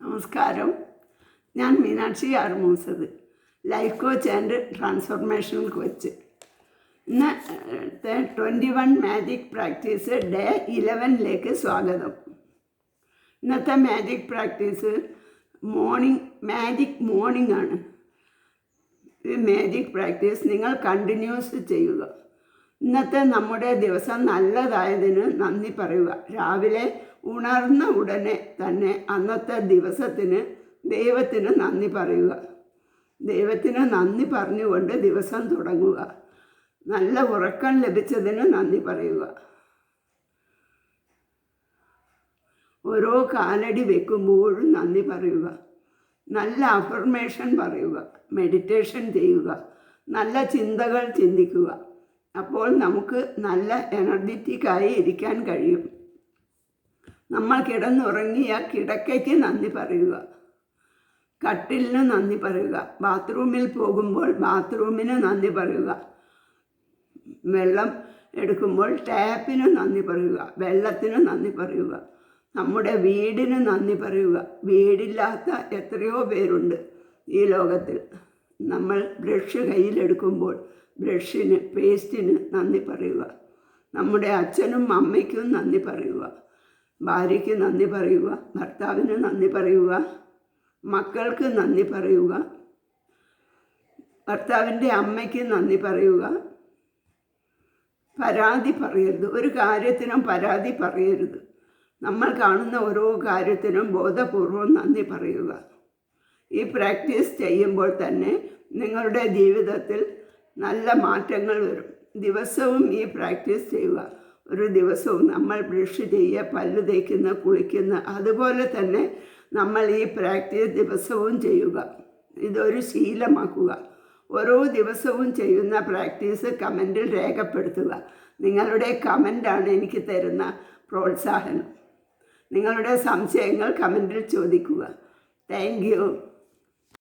നമസ്കാരം. ഞാൻ Meenakshi Arumoosath life coach and transformational coach ഇന്നത്തെ twenty one magic practice day ഇലവനിലേക്ക് സ്വാഗതം. ഇന്നത്തെ magic practice morning magic morning ആണ്. ഈ മാജിക് പ്രാക്ടീസ് നിങ്ങൾ കണ്ടിന്യൂസ് ചെയ്യുക. ഇന്നത്തെ നമ്മുടെ ദിവസം നല്ലതായതിന് നന്ദി പറയുക. രാവിലെ ഉണർന്ന ഉടനെ തന്നെ അന്നത്തെ ദിവസത്തിന് ദൈവത്തിന് നന്ദി പറയുക. ദൈവത്തിന് നന്ദി പറഞ്ഞുകൊണ്ട് ദിവസം തുടങ്ങുക. നല്ല ഉറക്കം ലഭിച്ചതിന് നന്ദി പറയുക. ഓരോ കാലടി വെക്കുമ്പോഴും നന്ദി പറയുക. നല്ല അഫർമേഷൻ പറയുക. മെഡിറ്റേഷൻ ചെയ്യുക. നല്ല ചിന്തകൾ ചിന്തിക്കുക. അപ്പോൾ നമുക്ക് നല്ല എനർജറ്റിക്കായി ഇരിക്കാൻ കഴിയും. നമ്മൾ കിടന്നുറങ്ങിയ കിടക്കയ്ക്ക് നന്ദി പറയുക. കട്ടിലിന് നന്ദി പറയുക. ബാത്റൂമിൽ പോകുമ്പോൾ ബാത്റൂമിന് നന്ദി പറയുക. വെള്ളം എടുക്കുമ്പോൾ ടാപ്പിന് നന്ദി പറയുക. വെള്ളത്തിന് നന്ദി പറയുക. നമ്മുടെ വീടിന് നന്ദി പറയുക. വീടില്ലാത്ത എത്രയോ പേരുണ്ട് ഈ ലോകത്തിൽ. നമ്മൾ ബ്രഷ് കയ്യിലെടുക്കുമ്പോൾ ബ്രഷിന് പേസ്റ്റിന് നന്ദി പറയുക. നമ്മുടെ അച്ഛനും അമ്മയ്ക്കും നന്ദി പറയുക. ഭാര്യയ്ക്ക് നന്ദി പറയുക ഭർത്താവിന് നന്ദി പറയുക മക്കൾക്ക് നന്ദി പറയുക ഭർത്താവിന്റെ അമ്മയ്ക്ക് നന്ദി പറയുക. പരാതി പറയരുത്. ഒരു കാര്യത്തിനും പരാതി പറയരുത്. നമ്മൾ കാണുന്ന ഓരോ കാര്യത്തിനും ബോധപൂർവം നന്ദി പറയുക. ഈ പ്രാക്ടീസ് ചെയ്യുമ്പോൾ തന്നെ നിങ്ങളുടെ ജീവിതത്തിൽ നല്ല മാറ്റങ്ങൾ വരും. ദിവസവും ഈ പ്രാക്ടീസ് ചെയ്യുക. ഒരു ദിവസവും നമ്മൾ ബ്രഷ് ചെയ്യുക പല്ല് തേക്കുന്ന കുളിക്കുന്ന അതുപോലെ തന്നെ നമ്മൾ ഈ പ്രാക്ടീസ് ദിവസവും ചെയ്യുക. ഇതൊരു ശീലമാക്കുക. ഓരോ ദിവസവും ചെയ്യുന്ന പ്രാക്ടീസ് കമന്റിൽ രേഖപ്പെടുത്തുക. നിങ്ങളുടെ കമന്റാണ് എനിക്ക് തരുന്ന പ്രോത്സാഹനം. നിങ്ങളുടെ സംശയങ്ങൾ കമന്റിൽ ചോദിക്കുക. താങ്ക്